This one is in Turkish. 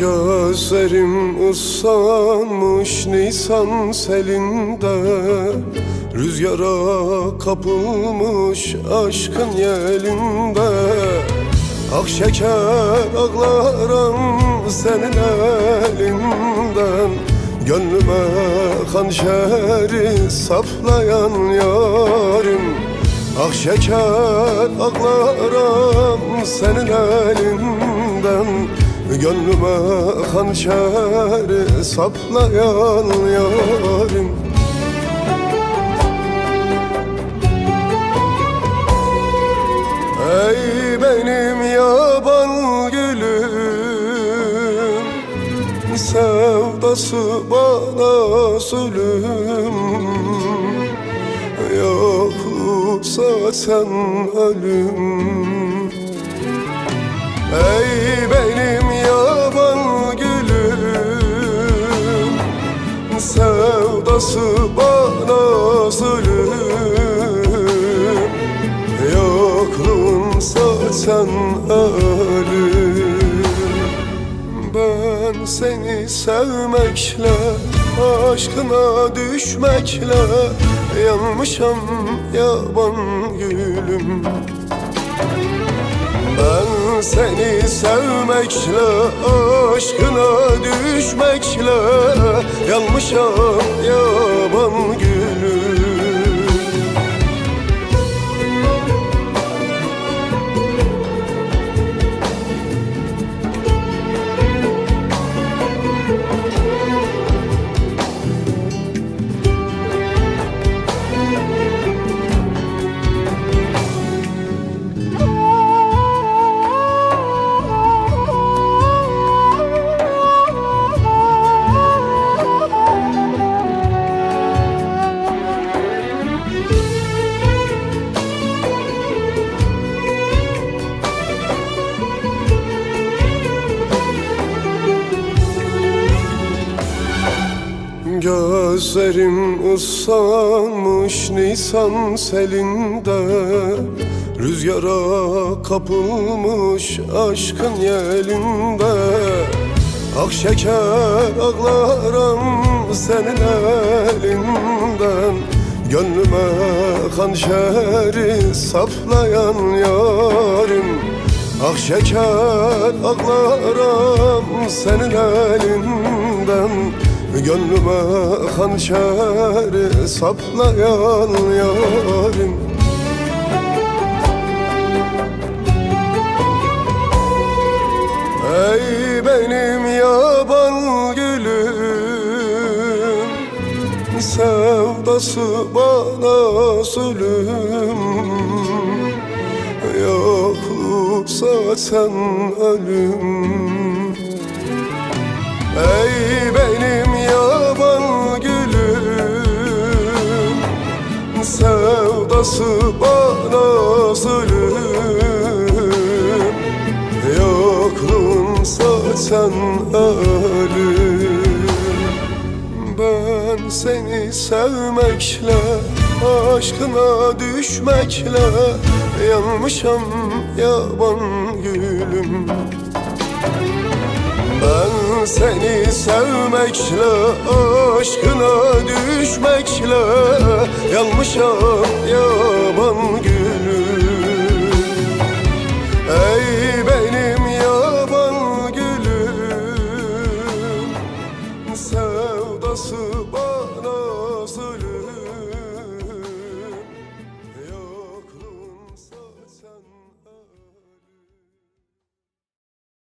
Gözlerim ıslanmış Nisan selinde. Rüzgara kapılmış aşkın yelinde. Ak şeker ağlarım senin elinden. Gönlüme hançeri saplayan yarim. Ah şeker ağlarım senin elinden Gönlüme hançeri saplayan yarim. Ey benim yaban gülüm Sevdası bana zulüm. Yoksa sen ölüm. Ey benim Sevdası bana zulüm. Yokluğunsa sen ölüm. Ben seni sevmekle Aşkına düşmekle Yanmışam yaban gülüm. Ben seni sevmekle, aşkına düşmekle Yanmışam yaban gülüm Gözlerim ıslanmış Nisan selinde. Rüzgara kapılmış aşkın yelinde. Ak şeker ağlarım senin elinden. Gönlüme hançeri saplayan yarim. Ah şeker ağlarım senin elinden Gönlüme hançeri saplayan yarim. Ey benim yaban gülüm Sevdası bana zulüm. Yoksa sen ölüm. Ey benim Sevdası bana zulüm. Yokluğunsa sen ölüm. Ben seni sevmekle Aşkına düşmekle Yanmışam yaban gülüm ben seni sevmekle, aşkına düşmekle Yanmışam yaban gülüm